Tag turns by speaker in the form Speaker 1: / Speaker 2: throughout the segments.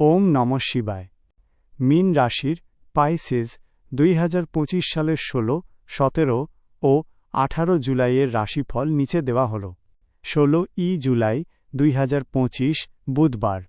Speaker 1: ওম নম শিবায়। মিন রাশির পাইসেস দুই সালের ষোলো, সতেরো ও আঠারো জুলাইয়ের রাশিফল নিচে দেওয়া হল। ষোলো ই জুলাই দুই হাজার পঁচিশ, বুধবার।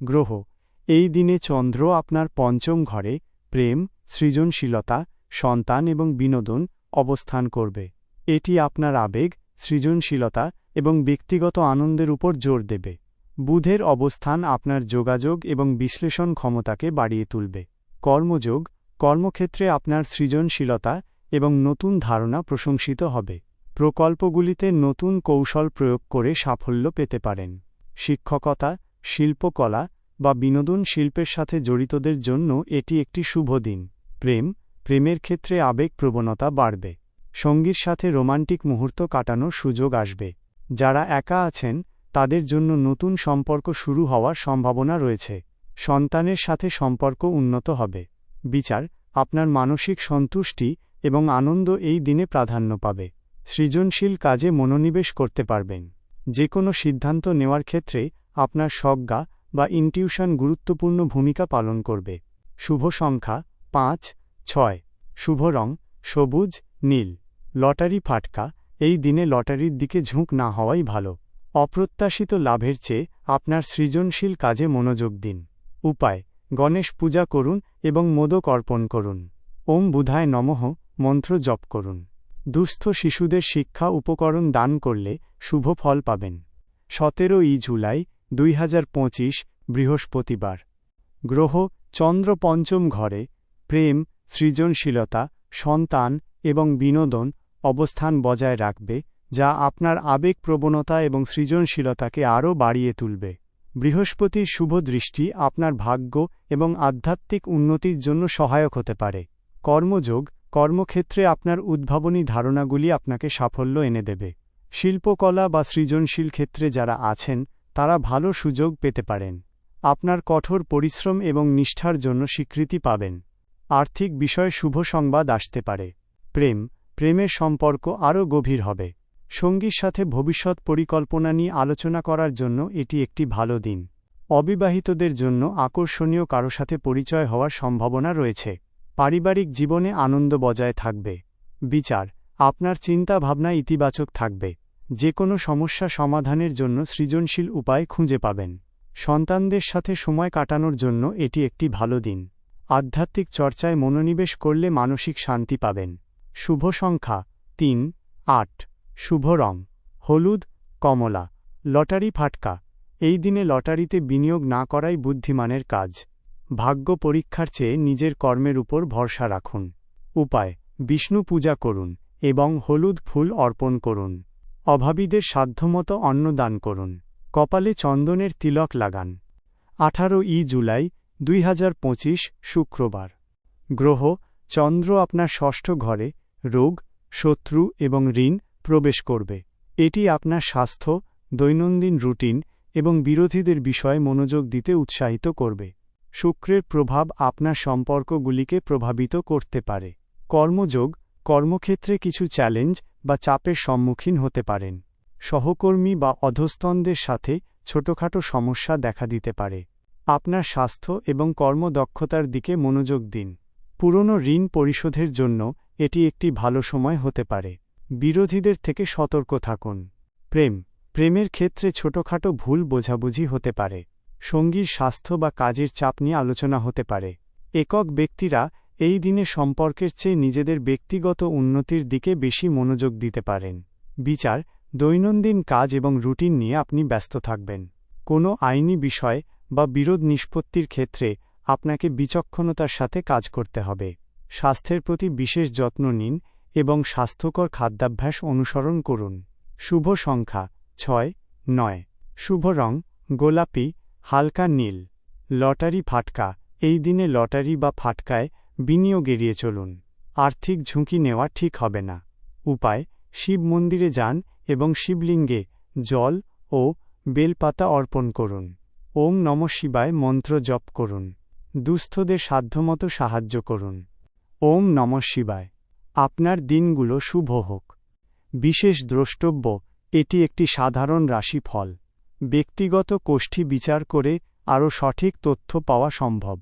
Speaker 1: গ্রহ, এই দিনে চন্দ্র আপনার পঞ্চম ঘরে প্রেম, সৃজনশীলতা, সন্তান এবং বিনোদন অবস্থান করবে। এটি আপনার আবেগ, সৃজনশীলতা এবং ব্যক্তিগত আনন্দের উপর জোর দেবে। বুধের অবস্থান আপনার যোগাযোগ এবং বিশ্লেষণ ক্ষমতাকে বাড়িয়ে তুলবে। কর্মযোগ, কর্মক্ষেত্রে আপনার সৃজনশীলতা এবং নতুন ধারণা প্রশংসিত হবে। প্রকল্পগুলিতে নতুন কৌশল প্রয়োগ করে সাফল্য পেতে পারেন। শিক্ষকতা, শিল্পকলা বা বিনোদন শিল্পের সাথে জড়িতদের জন্য এটি একটি শুভ দিন। প্রেম, প্রেমের ক্ষেত্রে আবেগ প্রবণতা বাড়বে। সঙ্গীর সাথে রোমান্টিক মুহূর্ত কাটানোর সুযোগ আসবে। যারা একা আছেন তাদের জন্য নতুন সম্পর্ক শুরু হওয়ার সম্ভাবনা রয়েছে। সন্তানের সাথে সম্পর্ক উন্নত হবে। বিচার, আপনার মানসিক সন্তুষ্টি এবং আনন্দ এই দিনে প্রাধান্য পাবে। সৃজনশীল কাজে মনোনিবেশ করতে পারবেন। যে কোনো সিদ্ধান্ত নেওয়ার ক্ষেত্রে আপনার সজ্ঞা বা ইনটিউশন গুরুত্বপূর্ণ ভূমিকা পালন করবে। শুভ সংখ্যা, পাঁচ, ছয়। শুভ রং, সবুজ, নীল। লটারি ফাটকা, এই দিনে লটারির দিকে ঝুঁক না হওয়াই ভালো। অপ্রত্যাশিত লাভের চেয়ে আপনার সৃজনশীল কাজে মনোযোগ দিন। উপায়, গণেশ পূজা করুন এবং মোদক অর্পণ করুন। ওম বুধায় নমঃ, মন্ত্র জপ করুন। দুস্থ শিশুদের শিক্ষা উপকরণ দান করলে শুভ ফল পাবেন। সতেরো ই জুলাই দুই হাজার পঁচিশ, বৃহস্পতিবার। গ্রহ, চন্দ্র পঞ্চম ঘরে, প্রেম, সৃজনশীলতা, সন্তান এবং বিনোদন অবস্থান বজায় রাখবে যা আপনার আবেগ প্রবণতা এবং সৃজনশীলতাকে আরও বাড়িয়ে তুলবে। বৃহস্পতির শুভ দৃষ্টি আপনার ভাগ্য এবং আধ্যাত্মিক উন্নতির জন্য সহায়ক হতে পারে। কর্মযোগ, কর্মক্ষেত্রে আপনার উদ্ভাবনী ধারণাগুলি আপনাকে সাফল্য এনে দেবে। শিল্পকলা বা সৃজনশীল ক্ষেত্রে যারা আছেন, তারা ভালো সুযোগ পেতে পারেন। আপনার কঠোর পরিশ্রম এবং নিষ্ঠার জন্য স্বীকৃতি পাবেন। আর্থিক বিষয়ে শুভ সংবাদ আসতে পারে। প্রেম, প্রেমের সম্পর্ক আরও গভীর হবে। সঙ্গীর সাথে ভবিষ্যৎ পরিকল্পনা নিয়ে আলোচনা করার জন্য এটি একটি ভালো দিন। অবিবাহিতদের জন্য আকর্ষণীয় কারও সাথে পরিচয় হওয়ার সম্ভাবনা রয়েছে। পারিবারিক জীবনে আনন্দ বজায় থাকবে। বিচার, আপনার চিন্তাভাবনা ইতিবাচক থাকবে। যে কোনো সমস্যা সমাধানের জন্য সৃজনশীল উপায় খুঁজে পাবেন। সন্তানদের সাথে সময় কাটানোর জন্য এটি একটি ভালো দিন। আধ্যাত্মিক চর্চায় মনোনিবেশ করলে মানসিক শান্তি পাবেন। শুভ সংখ্যা, তিন, আট। শুভ রং হলুদ, কমলা, লটারি ফাটকা, এই দিনে লটারিতে বিনিয়োগ না করাই বুদ্ধিমানের কাজ। ভাগ্য পরীক্ষার চেয়ে নিজের কর্মের উপর ভরসা রাখুন। উপায়, বিষ্ণু পূজা করুন এবং হলুদ ফুল অর্পণ করুন। অভাবীদের সাধ্যমতো অন্ন দান করুন। কপালে চন্দনের তিলক লাগান। আঠারো ই জুলাই দুই হাজার পঁচিশ শুক্রবার। গ্রহ, চন্দ্র আপনার ষষ্ঠ ঘরে, রোগ, শত্রু এবং ঋণ প্রবেশ করবে। এটি আপনার স্বাস্থ্য, দৈনন্দিন রুটিন এবং বিরোধীদের বিষয়ে মনোযোগ দিতে উৎসাহিত করবে। শুক্রের প্রভাব আপনার সম্পর্কগুলিকে প্রভাবিত করতে পারে। কর্মযোগ, কর্মক্ষেত্রে কিছু চ্যালেঞ্জ বা চাপের সম্মুখীন হতে পারেন। সহকর্মী বা অধস্তনদের সাথে ছোটখাটো সমস্যা দেখা দিতে পারে। আপনার স্বাস্থ্য এবং কর্মদক্ষতার দিকে মনোযোগ দিন। পুরনো ঋণ পরিশোধের জন্য এটি একটি ভালো সময় হতে পারে। বিরোধীদের থেকে সতর্ক থাকুন। প্রেম, প্রেমের ক্ষেত্রে ছোটখাটো ভুল বোঝাবুঝি হতে পারে। সঙ্গীর স্বাস্থ্য বা কাজের চাপ নিয়ে আলোচনা হতে পারে। একক ব্যক্তিরা এই দিনে সম্পর্কের চেয়ে নিজেদের ব্যক্তিগত উন্নতির দিকে বেশি মনোযোগ দিতে পারেন। বিচার, দৈনন্দিন কাজ এবং রুটিন নিয়ে আপনি ব্যস্ত থাকবেন। কোনো আইনি বিষয় বা বিরোধ নিষ্পত্তির ক্ষেত্রে আপনাকে বিচক্ষণতার সাথে কাজ করতে হবে। স্বাস্থ্যের প্রতি বিশেষ যত্ন নিন এবং স্বাস্থ্যকর খাদ্যাভ্যাস অনুসরণ করুন। শুভ সংখ্যা, ছয়, নয়। শুভ রং, গোলাপি, হালকা নীল। লটারি ফাটকা, এই দিনে লটারি বা ফাটকায় বিনিয়োগ এড়িয়ে চলুন। আর্থিক ঝুঁকি নেওয়া ঠিক হবে না। উপায়, শিব মন্দিরে যান এবং শিবলিঙ্গে জল ও বেলপাতা অর্পণ করুন। ওম নম শিবায় মন্ত্র জপ করুন। দুস্থদের সাধ্যমতো সাহায্য করুন। ওম নম শিবায়। আপনার দিনগুলো শুভ হোক। বিশেষ দ্রষ্টব্য, এটি একটি সাধারণ রাশিফল। ব্যক্তিগত কোষ্ঠী বিচার করে আরও সঠিক তথ্য পাওয়া সম্ভব।